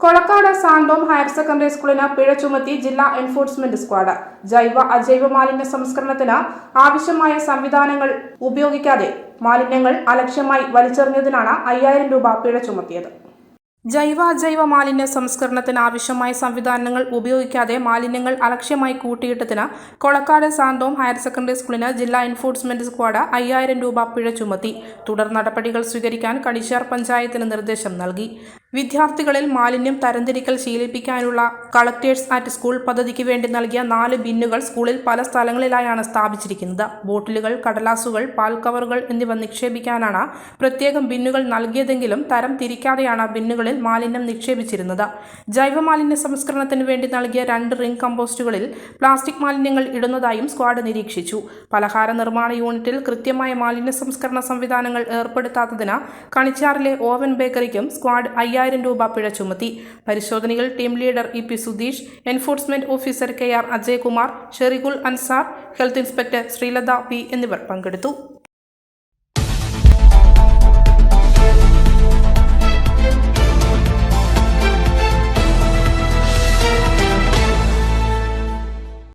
Kolakkad Santhome higher secondary സ്കൂളിന് പിഴ ചുമത്തി ജില്ലാ എൻഫോഴ്സ്മെന്റ് സ്ക്വാഡ്. ജൈവ അജൈവ മാലിന്യ സംസ്കരണത്തിന് ആവശ്യമായ സംവിധാനങ്ങൾ ഉപയോഗിക്കാതെ മാലിന്യങ്ങൾ അലക്ഷ്യമായി വലിച്ചെറിഞ്ഞതിനാണ് അയ്യായിരം രൂപ പിഴ ചുമത്തിയത്. ജൈവ അജൈവ മാലിന്യ സംസ്കരണത്തിന് ആവശ്യമായ സംവിധാനങ്ങൾ ഉപയോഗിക്കാതെ മാലിന്യങ്ങൾ അലക്ഷ്യമായി കൂട്ടിയിട്ടതിന് കൊളക്കാട് സാന്തോം ഹയർ സെക്കൻഡറി സ്കൂളിന് ജില്ലാ എൻഫോഴ്സ്മെന്റ് സ്ക്വാഡ് അയ്യായിരം രൂപ പിഴ ചുമത്തി. തുടർ നടപടികൾ സ്വീകരിക്കാൻ കണിശാർ പഞ്ചായത്തിന് നിർദ്ദേശം നൽകി. വിദ്യാർത്ഥികളിൽ മാലിന്യം തരംതിരിക്കൽ ശീലിപ്പിക്കാനുള്ള കളക്ടേഴ്സ് അറ്റ് സ്കൂൾ പദ്ധതിക്ക് വേണ്ടി നൽകിയ നാല് ബിന്നുകൾ സ്കൂളിൽ പല സ്ഥലങ്ങളിലായാണ് സ്ഥാപിച്ചിരിക്കുന്നത്. ബോട്ടിലുകൾ കടലാസുകൾ പാൽ കവറുകൾ എന്നിവ നിക്ഷേപിക്കാനാണ് പ്രത്യേകം ബിന്നുകൾ നൽകിയതെങ്കിലും തരം തിരിക്കാതെയാണ് ബിന്നുകളിൽ മാലിന്യം നിക്ഷേപിച്ചിരുന്നത്. ജൈവ മാലിന്യ സംസ്കരണത്തിന് വേണ്ടി നൽകിയ രണ്ട് റിംഗ് കമ്പോസ്റ്റുകളിൽ പ്ലാസ്റ്റിക് മാലിന്യങ്ങൾ ഇടുന്നതായും സ്ക്വാഡ് നിരീക്ഷിച്ചു. പലഹാര നിർമ്മാണ യൂണിറ്റിൽ കൃത്യമായ മാലിന്യ സംസ്കരണ സംവിധാനങ്ങൾ ഏർപ്പെടുത്താത്തതിന് കണിച്ചാറിലെ ഓവൻ ബേക്കറിക്കും സ്ക്വാഡ് അയ്യായിരം രൂപ പിഴ ചുമത്തി. പരിശോധനയിൽ team leader E P Sudheesh enforcement officer K R Ajaykumar Sherigul Ansar health inspector Sreelatha P എന്നിവർ പങ്കെടുത്തു.